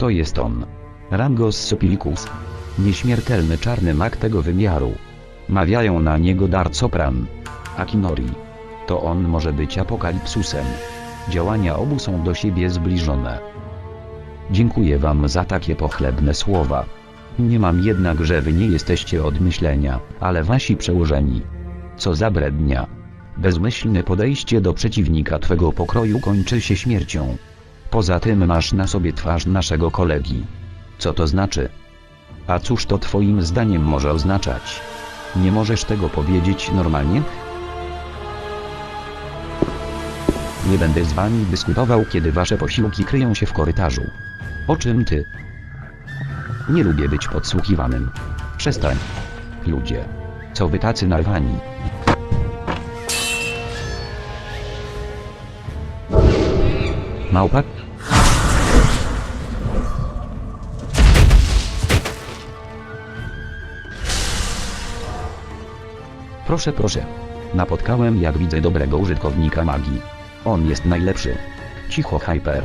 To jest on. Rangos Sopilicus. Nieśmiertelny czarny mak tego wymiaru. Mawiają na niego Darcopran. Akinori. To on może być apokalipsusem. Działania obu są do siebie zbliżone. Dziękuję wam za takie pochlebne słowa. Nie mam jednak, że wy nie jesteście od myślenia, ale wasi przełożeni. Co za brednia. Bezmyślne podejście do przeciwnika twego pokroju kończy się śmiercią. Poza tym masz na sobie twarz naszego kolegi. Co to znaczy? A cóż to twoim zdaniem może oznaczać? Nie możesz tego powiedzieć normalnie? Nie będę z wami dyskutował, kiedy wasze posiłki kryją się w korytarzu. O czym ty? Nie lubię być podsłuchiwanym. Przestań. Ludzie. Co wy tacy narwani? Małpa? Proszę, proszę. Napotkałem jak widzę dobrego użytkownika magii. On jest najlepszy. Cicho, Hyper.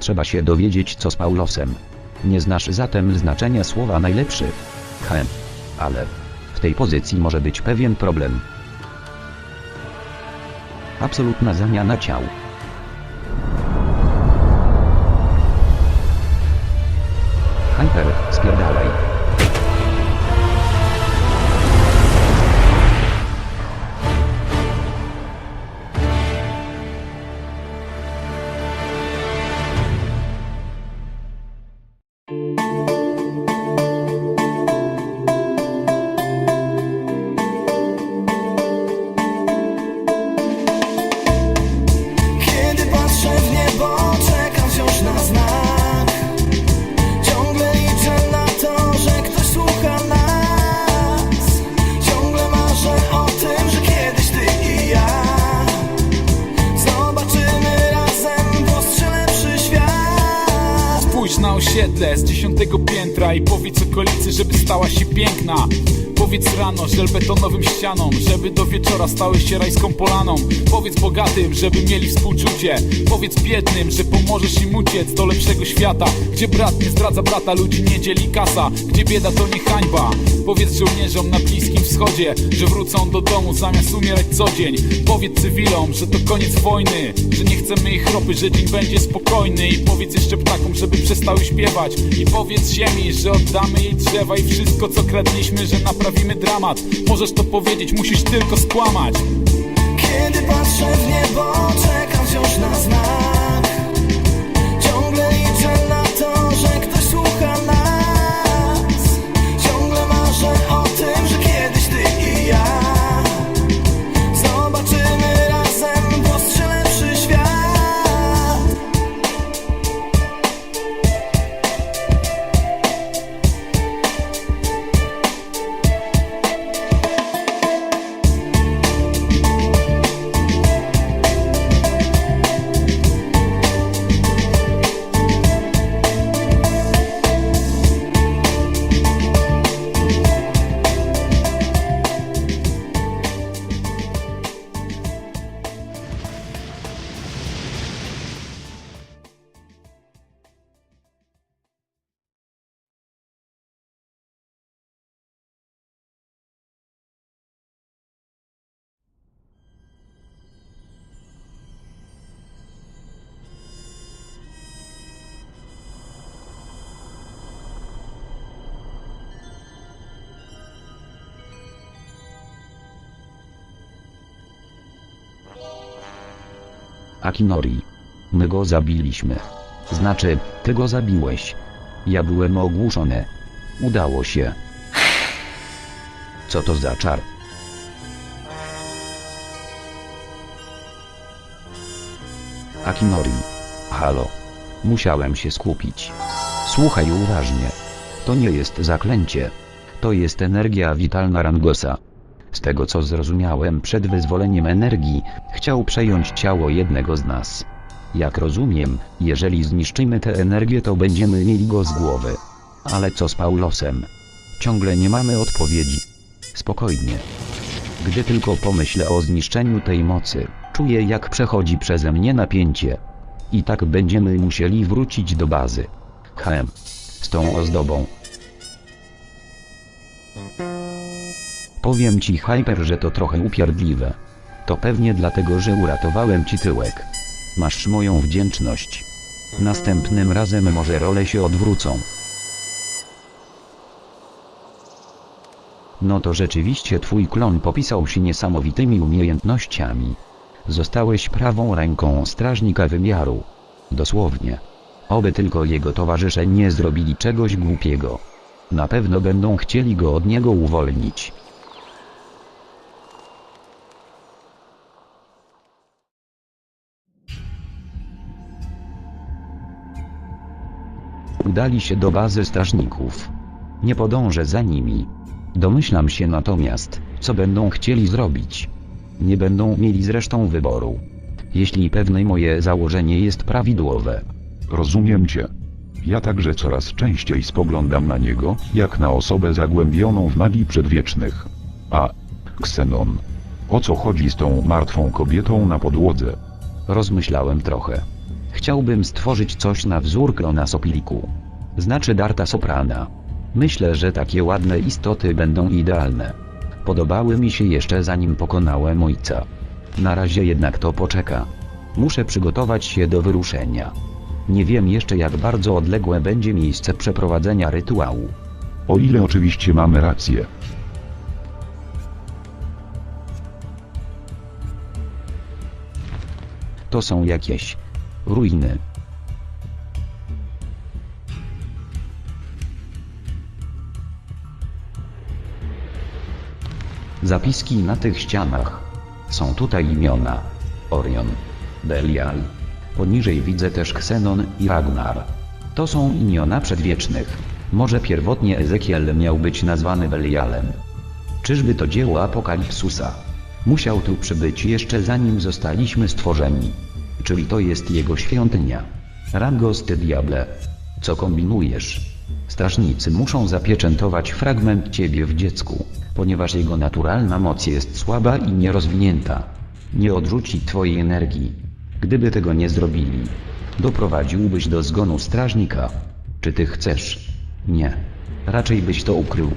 Trzeba się dowiedzieć co z Paulosem. Nie znasz zatem znaczenia słowa najlepszy. Hem. Ale. W tej pozycji może być pewien problem. Absolutna zamiana ciał. Rano żelbetonowym ścianom, żeby do wieczora stały się rajską polaną. Powiedz bogatym, żeby mieli współczucie. Powiedz biednym, że pomożesz im uciec do lepszego świata, gdzie brat nie zdradza brata, ludzi nie dzieli kasa, gdzie bieda to nie hańba. Powiedz żołnierzom na Bliskim Wschodzie, że wrócą do domu zamiast umierać co dzień. Powiedz cywilom, że to koniec wojny, że nie chcemy ich ropy, że dzień będzie spokojny. I powiedz jeszcze ptakom, żeby przestały śpiewać. I powiedz ziemi, że oddamy jej drzewa i wszystko co kradliśmy, że naprawimy dramat. Możesz to powiedzieć, musisz tylko skłamać. Kiedy patrzę w niebo, czekam wciąż na znak Akinori. My go zabiliśmy. Znaczy, ty go zabiłeś. Ja byłem ogłuszony. Udało się. Co to za czar? Akinori. Halo. Musiałem się skupić. Słuchaj uważnie. To nie jest zaklęcie. To jest energia witalna Rangosa. Z tego co zrozumiałem przed wyzwoleniem energii, chciał przejąć ciało jednego z nas. Jak rozumiem, jeżeli zniszczymy tę energię to będziemy mieli go z głowy. Ale co z Paulosem? Ciągle nie mamy odpowiedzi. Spokojnie. Gdy tylko pomyślę o zniszczeniu tej mocy, czuję jak przechodzi przeze mnie napięcie. I tak będziemy musieli wrócić do bazy. HM. Z tą ozdobą. Powiem ci Hyper, że to trochę upierdliwe. To pewnie dlatego, że uratowałem ci tyłek. Masz moją wdzięczność. Następnym razem może role się odwrócą. No to rzeczywiście twój klon popisał się niesamowitymi umiejętnościami. Zostałeś prawą ręką strażnika wymiaru. Dosłownie. Oby tylko jego towarzysze nie zrobili czegoś głupiego. Na pewno będą chcieli go od niego uwolnić. Udali się do bazy strażników. Nie podążę za nimi. Domyślam się natomiast, co będą chcieli zrobić. Nie będą mieli zresztą wyboru. Jeśli pewne moje założenie jest prawidłowe. Rozumiem cię. Ja także coraz częściej spoglądam na niego, jak na osobę zagłębioną w magii przedwiecznych. A, Xenon. O co chodzi z tą martwą kobietą na podłodze? Rozmyślałem trochę. Chciałbym stworzyć coś na wzór klona Sopiliku. Znaczy Darta Soprana. Myślę, że takie ładne istoty będą idealne. Podobały mi się jeszcze zanim pokonałem ojca. Na razie jednak to poczeka. Muszę przygotować się do wyruszenia. Nie wiem jeszcze jak bardzo odległe będzie miejsce przeprowadzenia rytuału. O ile oczywiście mamy rację. To są jakieś ruiny. Zapiski na tych ścianach. Są tutaj imiona. Orion. Belial. Poniżej widzę też Xenon i Ragnar. To są imiona przedwiecznych. Może pierwotnie Ezekiel miał być nazwany Belialem. Czyżby to dzieło Apokalipsusa? Musiał tu przybyć jeszcze zanim zostaliśmy stworzeni. Czyli to jest jego świątynia. Rangos ty diable. Co kombinujesz? Strażnicy muszą zapieczętować fragment ciebie w dziecku, ponieważ jego naturalna moc jest słaba i nierozwinięta. Nie odrzuci twojej energii. Gdyby tego nie zrobili, doprowadziłbyś do zgonu strażnika. Czy ty chcesz? Nie. Raczej byś to ukrył.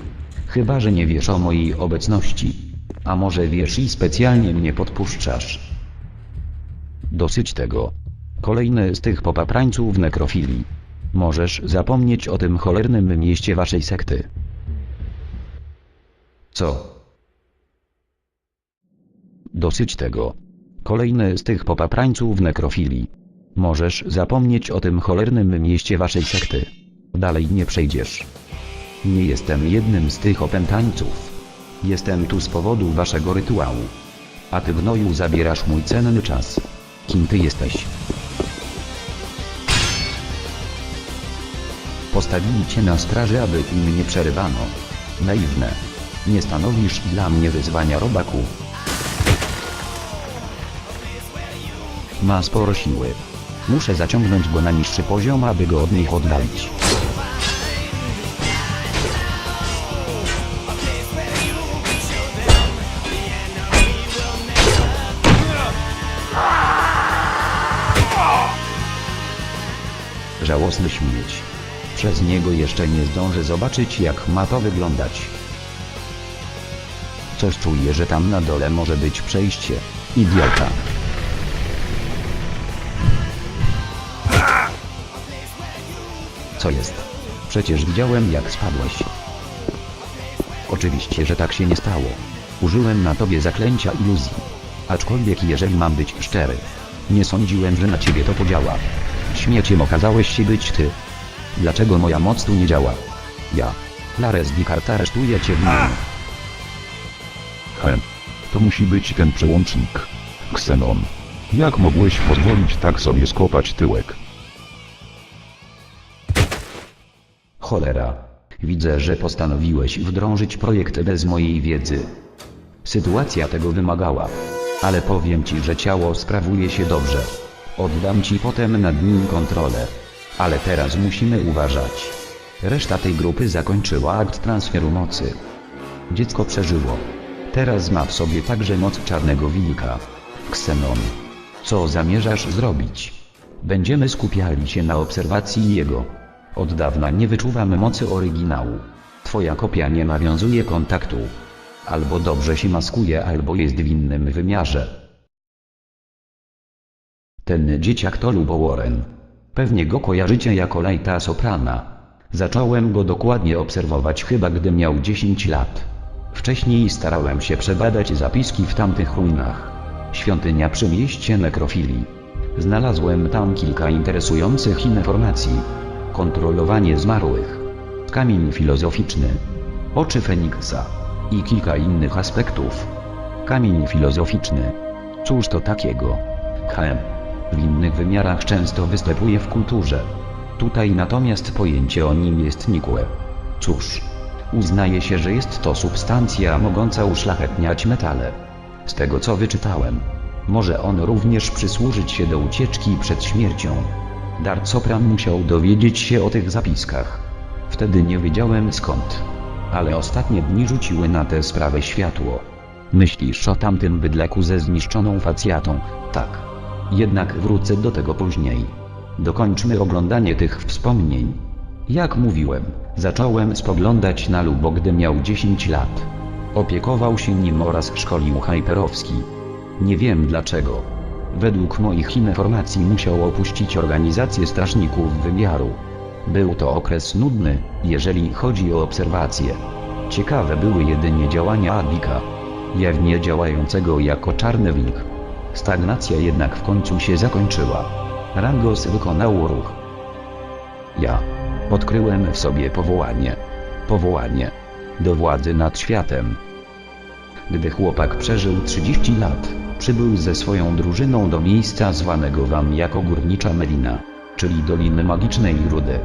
Chyba, że nie wiesz o mojej obecności. A może wiesz i specjalnie mnie podpuszczasz. Dosyć tego. Kolejny z tych popaprańców nekrofilii. Możesz zapomnieć o tym cholernym mieście waszej sekty. Co? Dosyć tego. Kolejny z tych popaprańców nekrofilii. Możesz zapomnieć o tym cholernym mieście waszej sekty. Dalej nie przejdziesz. Nie jestem jednym z tych opętańców. Jestem tu z powodu waszego rytuału. A ty gnoju zabierasz mój cenny czas. Kim ty jesteś? Postawili cię na straży, aby im nie przerywano. Naiwne. Nie stanowisz dla mnie wyzwania robaku. Ma sporo siły. Muszę zaciągnąć go na niższy poziom, aby go od nich oddalić. Żałosny śmieć. Przez niego jeszcze nie zdążę zobaczyć jak ma to wyglądać. Coś czuję, że tam na dole może być przejście. Idiota. Co jest? Przecież widziałem jak spadłeś. Oczywiście, że tak się nie stało. Użyłem na tobie zaklęcia iluzji. Aczkolwiek jeżeli mam być szczery, nie sądziłem, że na ciebie to podziała. Śmieciem okazałeś się być ty. Dlaczego moja moc tu nie działa? Ja. Lares Dikart aresztuję cię w imieniu. He. To musi być ten przełącznik. Xenon. Jak mogłeś pozwolić tak sobie skopać tyłek? Cholera. Widzę, że postanowiłeś wdrążyć projekt bez mojej wiedzy. Sytuacja tego wymagała. Ale powiem ci, że ciało sprawuje się dobrze. Oddam ci potem nad nim kontrolę. Ale teraz musimy uważać. Reszta tej grupy zakończyła akt transferu mocy. Dziecko przeżyło. Teraz ma w sobie także moc czarnego wilka. Xenon. Co zamierzasz zrobić? Będziemy skupiali się na obserwacji jego. Od dawna nie wyczuwam mocy oryginału. Twoja kopia nie nawiązuje kontaktu. Albo dobrze się maskuje, albo jest w innym wymiarze. Ten dzieciak to Lubo Warren. Pewnie go kojarzycie jako Lejta Soprana. Zacząłem go dokładnie obserwować chyba gdy miał 10 lat. Wcześniej starałem się przebadać zapiski w tamtych ruinach. Świątynia przy mieście nekrofilii. Znalazłem tam kilka interesujących informacji. Kontrolowanie zmarłych. Kamień filozoficzny. Oczy Feniksa. I kilka innych aspektów. Kamień filozoficzny. Cóż to takiego? Hem. W innych wymiarach często występuje w kulturze. Tutaj natomiast pojęcie o nim jest nikłe. Cóż, uznaje się, że jest to substancja mogąca uszlachetniać metale. Z tego co wyczytałem, może on również przysłużyć się do ucieczki przed śmiercią. Dart Sopran musiał dowiedzieć się o tych zapiskach. Wtedy nie wiedziałem skąd. Ale ostatnie dni rzuciły na tę sprawę światło. Myślisz o tamtym bydleku ze zniszczoną facjatą? Tak. Jednak wrócę do tego później. Dokończmy oglądanie tych wspomnień. Jak mówiłem, zacząłem spoglądać na Lubo gdy miał 10 lat. Opiekował się nim oraz szkolił Hyperowski. Nie wiem dlaczego. Według moich informacji musiał opuścić organizację strażników wymiaru. Był to okres nudny, jeżeli chodzi o obserwacje. Ciekawe były jedynie działania Adika, jawnie działającego jako czarny wilk. Stagnacja jednak w końcu się zakończyła. Rangos wykonał ruch. Ja odkryłem w sobie powołanie. Powołanie do władzy nad światem. Gdy chłopak przeżył 30 lat, przybył ze swoją drużyną do miejsca zwanego wam jako Górnicza Melina, czyli Doliny Magicznej Rudy.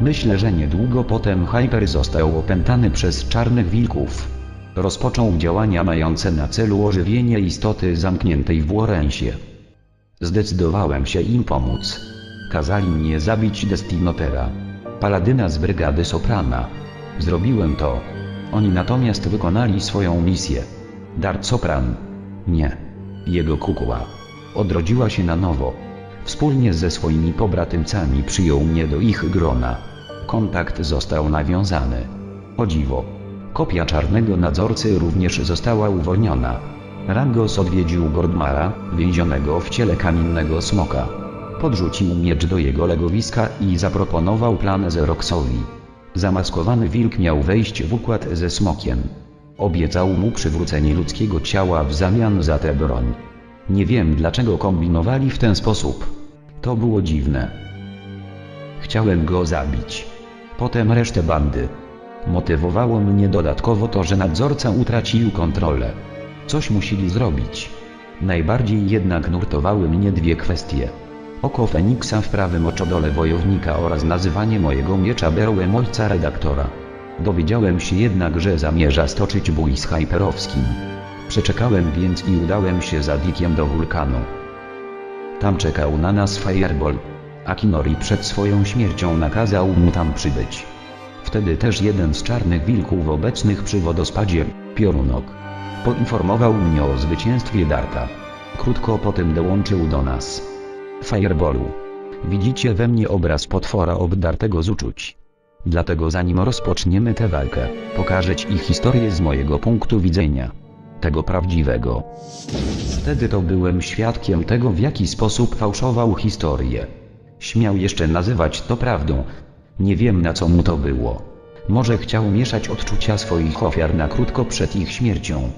Myślę, że niedługo potem Hyper został opętany przez czarnych wilków. Rozpoczął działania mające na celu ożywienie istoty zamkniętej w Warrensie. Zdecydowałem się im pomóc. Kazali mnie zabić Destinotera, paladyna z brygady Soprana. Zrobiłem to. Oni natomiast wykonali swoją misję. Dart Sopran. Nie. Jego kukła. Odrodziła się na nowo. Wspólnie ze swoimi pobratymcami przyjął mnie do ich grona. Kontakt został nawiązany. O dziwo. Kopia czarnego nadzorcy również została uwolniona. Rangos odwiedził Gordmara, więzionego w ciele kamiennego smoka. Podrzucił miecz do jego legowiska i zaproponował plan Xeroxowi. Zamaskowany wilk miał wejść w układ ze smokiem. Obiecał mu przywrócenie ludzkiego ciała w zamian za tę broń. Nie wiem dlaczego kombinowali w ten sposób. To było dziwne. Chciałem go zabić. Potem resztę bandy. Motywowało mnie dodatkowo to, że nadzorca utracił kontrolę. Coś musieli zrobić. Najbardziej jednak nurtowały mnie dwie kwestie. Oko Feniksa w prawym oczodole wojownika oraz nazywanie mojego miecza berłem ojca redaktora. Dowiedziałem się jednak, że zamierza stoczyć bój z Hyperowskim. Przeczekałem więc i udałem się za Dickiem do wulkanu. Tam czekał na nas Fireball. Akinori przed swoją śmiercią nakazał mu tam przybyć. Wtedy też jeden z czarnych wilków obecnych przy wodospadzie, Piorunok, poinformował mnie o zwycięstwie Darta. Krótko potem dołączył do nas. Fireballu. Widzicie we mnie obraz potwora obdartego z uczuć. Dlatego zanim rozpoczniemy tę walkę, pokażę ci historię z mojego punktu widzenia. Tego prawdziwego. Wtedy to byłem świadkiem tego w jaki sposób fałszował historię. Śmiał jeszcze nazywać to prawdą. Nie wiem na co mu to było. Może chciał mieszać odczucia swoich ofiar na krótko przed ich śmiercią.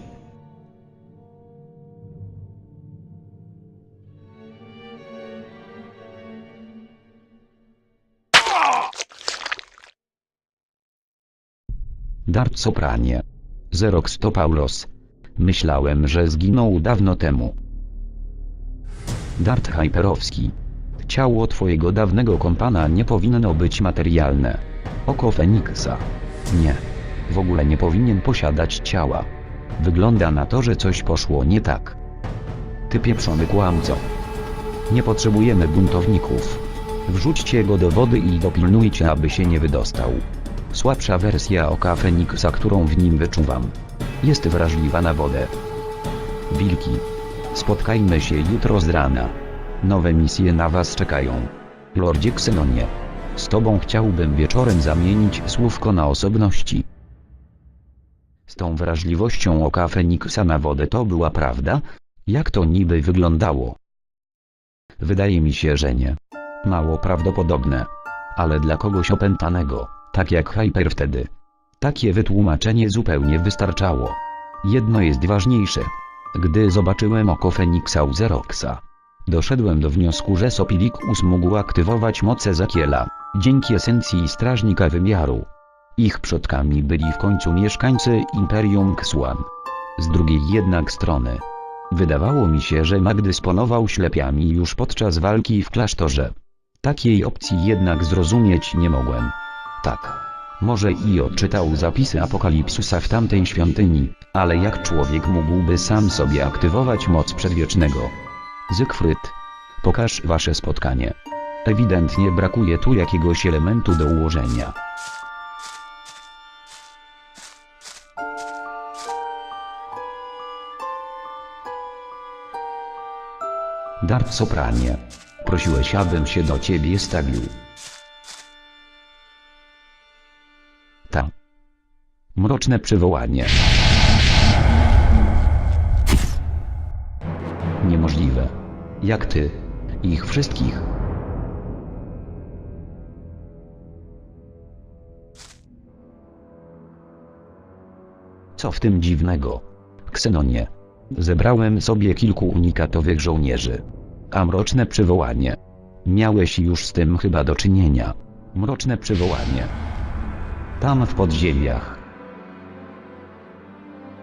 Dart Sopranie. Xerox to Paulos. Myślałem, że zginął dawno temu. Dart Hyperowski. Ciało twojego dawnego kompana nie powinno być materialne. Oko Feniksa. Nie. W ogóle nie powinien posiadać ciała. Wygląda na to, że coś poszło nie tak. Ty pieprzony kłamco. Nie potrzebujemy buntowników. Wrzućcie go do wody i dopilnujcie, aby się nie wydostał. Słabsza wersja oka Feniksa, którą w nim wyczuwam. Jest wrażliwa na wodę. Wilki. Spotkajmy się jutro z rana. Nowe misje na was czekają. Lordzie Xenonie. Z tobą chciałbym wieczorem zamienić słówko na osobności. Z tą wrażliwością oka Feniksa na wodę to była prawda? Jak to niby wyglądało? Wydaje mi się, że nie. Mało prawdopodobne. Ale dla kogoś opętanego, tak jak Hyper wtedy. Takie wytłumaczenie zupełnie wystarczało. Jedno jest ważniejsze. Gdy zobaczyłem oko Feniksa u Zeroxa, doszedłem do wniosku, że Sopilikus mógł aktywować moce Zakiela, dzięki esencji strażnika wymiaru. Ich przodkami byli w końcu mieszkańcy Imperium Xuan. Z drugiej jednak strony, wydawało mi się, że Mag dysponował ślepiami już podczas walki w klasztorze. Takiej opcji jednak zrozumieć nie mogłem. Tak. Może i odczytał zapisy Apokalipsusa w tamtej świątyni, ale jak człowiek mógłby sam sobie aktywować moc przedwiecznego? Zygfryd. Pokaż wasze spotkanie. Ewidentnie brakuje tu jakiegoś elementu do ułożenia. Dart Sopranie. Prosiłeś, abym się do ciebie stawił. Mroczne przywołanie. Niemożliwe. Jak ty? Ich wszystkich. Co w tym dziwnego? Ksenonie. Zebrałem sobie kilku unikatowych żołnierzy. A mroczne przywołanie. Miałeś już z tym chyba do czynienia. Mroczne przywołanie. Tam w podziemiach.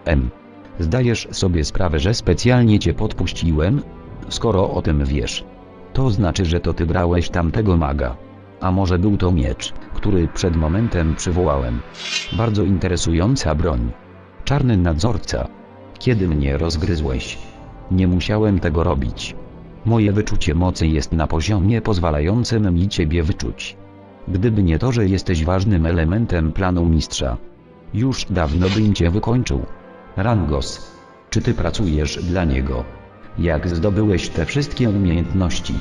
M. Zdajesz sobie sprawę, że specjalnie cię podpuściłem? Skoro o tym wiesz. To znaczy, że to ty brałeś tamtego maga. A może był to miecz, który przed momentem przywołałem. Bardzo interesująca broń. Czarny nadzorca. Kiedy mnie rozgryzłeś? Nie musiałem tego robić. Moje wyczucie mocy jest na poziomie pozwalającym mi ciebie wyczuć. Gdyby nie to, że jesteś ważnym elementem planu mistrza. Już dawno bym cię wykończył. Rangos. Czy ty pracujesz dla niego? Jak zdobyłeś te wszystkie umiejętności?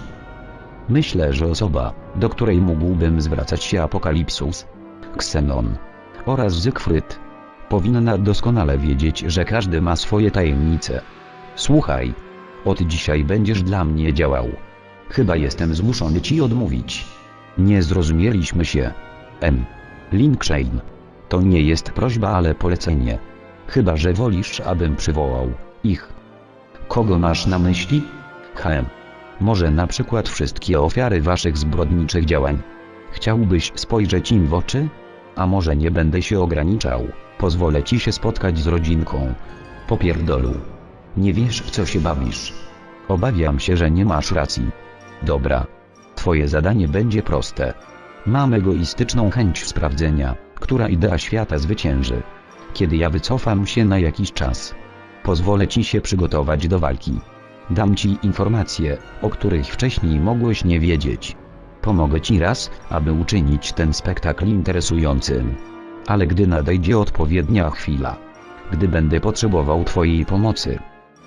Myślę, że osoba, do której mógłbym zwracać się Apokalipsus, Xenon oraz Zygfryd, powinna doskonale wiedzieć, że każdy ma swoje tajemnice. Słuchaj, od dzisiaj będziesz dla mnie działał. Chyba jestem zmuszony ci odmówić. Nie zrozumieliśmy się. M. Linkshain. To nie jest prośba, ale polecenie. Chyba, że wolisz, abym przywołał ich. Kogo masz na myśli? HM. Może na przykład wszystkie ofiary waszych zbrodniczych działań. Chciałbyś spojrzeć im w oczy? A może nie będę się ograniczał. Pozwolę ci się spotkać z rodzinką. Popierdolu. Nie wiesz w co się bawisz. Obawiam się, że nie masz racji. Dobra. Twoje zadanie będzie proste. Mam egoistyczną chęć sprawdzenia, która idea świata zwycięży. Kiedy ja wycofam się na jakiś czas, pozwolę ci się przygotować do walki. Dam ci informacje, o których wcześniej mogłeś nie wiedzieć. Pomogę ci raz, aby uczynić ten spektakl interesującym. Ale gdy nadejdzie odpowiednia chwila, gdy będę potrzebował twojej pomocy,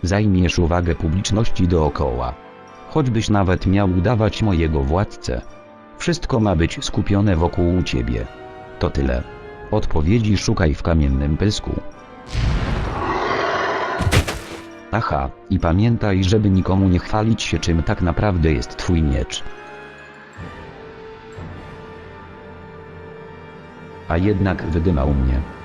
zajmiesz uwagę publiczności dookoła. Choćbyś nawet miał udawać mojego władcę. Wszystko ma być skupione wokół ciebie. To tyle. Odpowiedzi szukaj w kamiennym pysku. Aha, i pamiętaj, żeby nikomu nie chwalić się czym tak naprawdę jest twój miecz. A jednak wydymał mnie.